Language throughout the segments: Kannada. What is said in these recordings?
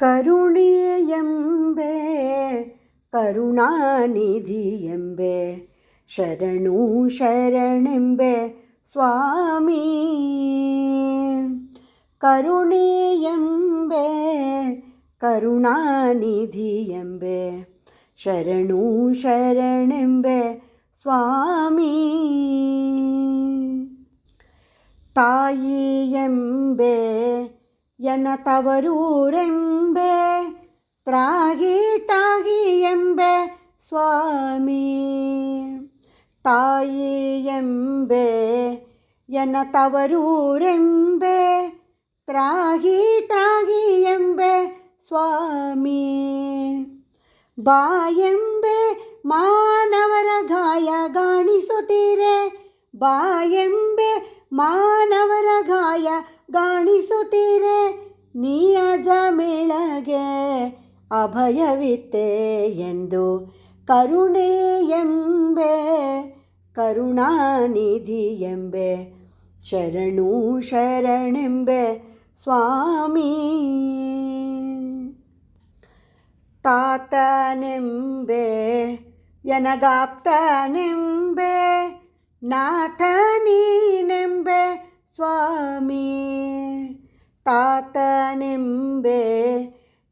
ಕರುಣಿಯೆಂಬೆ ಕರುಣಾನಿಧಿಯೆಂಬೆ ಶರಣು ಶರಣೆಂಬೆ ಸ್ವಾಮಿ ಕರುಣಿಯೆಂಬೆ ಕರುಣಾನಿಧಿಯೆಂಬೆ ಶರಣು ಶರಣೆಂಬೆ ಸ್ವಾಮಿ ತಾಯಿಯೆಂಬೆ ಎನ ತವರೂರೆಂಬೆ, ತ್ರಾಗಿ ತಾಗಿ ಎಂಬೆ ಸ್ವಾಮಿ. ತಾಯಿಯೆಂಬೆ ಎನ ತವರೂರೆಂಬೆ, ತ್ರಾಗಿ ತ್ರಾಗಿ ಎಂಬೆ ಸ್ವಾಮಿ. ಬಾಯೆಂಬೆ ಮಾನವರ ಗಾಯ ಗಾಣಿಸುತ್ತೀರೆ, ಬಾಯೆಂಬೆ ಮಾನವರ ಗಾಯ ಗಾಣಿಸುತ್ತೀರೆ? ನಿಯಜ ಮೇಳಗೆ ಅಭಯವಿತ್ತೆ ಎಂದು ಕರುಣೆ ಎಂಬೆ, ಕರುಣಾನಿಧಿ ಎಂಬೆ, ಶರಣು ಶರಣೆಂಬೆ ಸ್ವಾಮಿ. ತಾತನೆಂಬೆ ಎನಗಾಪ್ತನೆಂಬೆ ನಾಥ ನೀನೆಂಬೆ ಸ್ವಾಮಿ, ತಾತನೆಂಬೆ,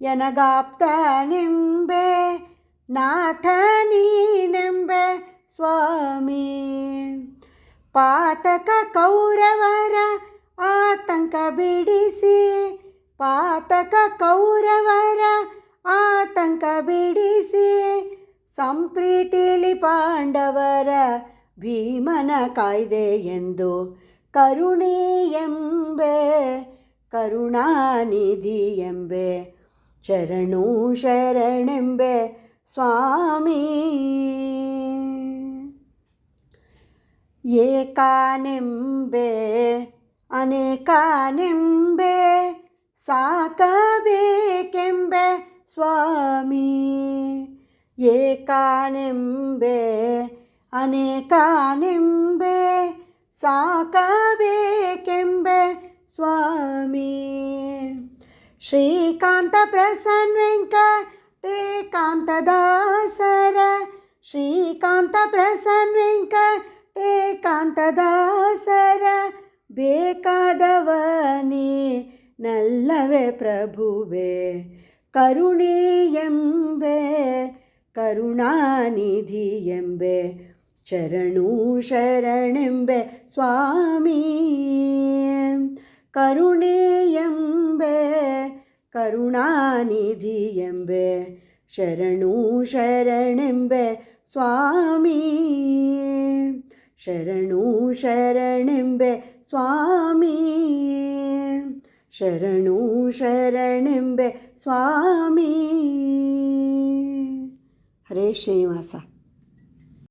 ಎನಗಾಪ್ತನೆಂಬೆ ನಾಥ ನೀನೆಂಬೆ ಸ್ವಾಮಿ. ಪಾತಕ ಕೌರವರ ಆತಂಕ ಬಿಡಿಸಿ, ಪಾತಕ ಕೌರವರ ಆತಂಕ ಬಿಡಿಸಿ, ಸಂಪ್ರೀತಿಲಿ ಪಾಂಡವರ ಭೀಮನ ಕಾಯ್ದೆ ಎಂದು ಕರುಣೆ ಎಂಬೆ ಕರುಣಾನಿಧಿ ಎಂಬೆ ಶರಣು ಶರಣೆಂಬೆ ಸ್ವಾಮಿ ಏಕಾನೆಂಬೆ ಅನೇಕಾನೆಂಬೆ ಸಾಕಬೇಕೆಂಬೆ ಸ್ವಾಮಿ ಏಕಾನೆಂಬೆ ಅನೇಕಾನೆಂಬೆ ಸಾಕಬೇಕೆಂಬೆ ಸ್ವಾಮಿ. ಶ್ರೀಕಾಂತ ಪ್ರಸನ್ನ ವೆಂಕಟೇಕಾಂತ ದಾಸರ ಶ್ರೀಕಾಂತ ಪ್ರಸನ್ನ ವೆಂಕಟೇಕಾಂತ ದಾಸರ ಬೇಕಾದವನೇ ನಲ್ಲವೇ ಪ್ರಭುವೆ. ಕರುಣೆ ಎಂಬೆ ಕರುಣಾನಿಧಿ ಎಂಬೆ ശരണൂ ശരണെമ്പെ സ്വാമി. കരുണേയമ്പെ കരുണാനിധിയമ്പെ ശരണൂ ശരണെമ്പെ സ്വാമി. ശരണൂ ശരണെമ്പെ സ്വാമി. ശരണൂ ശരണെമ്പെ സ്വാമി. ഹരേ ശ്രീനിവാസ.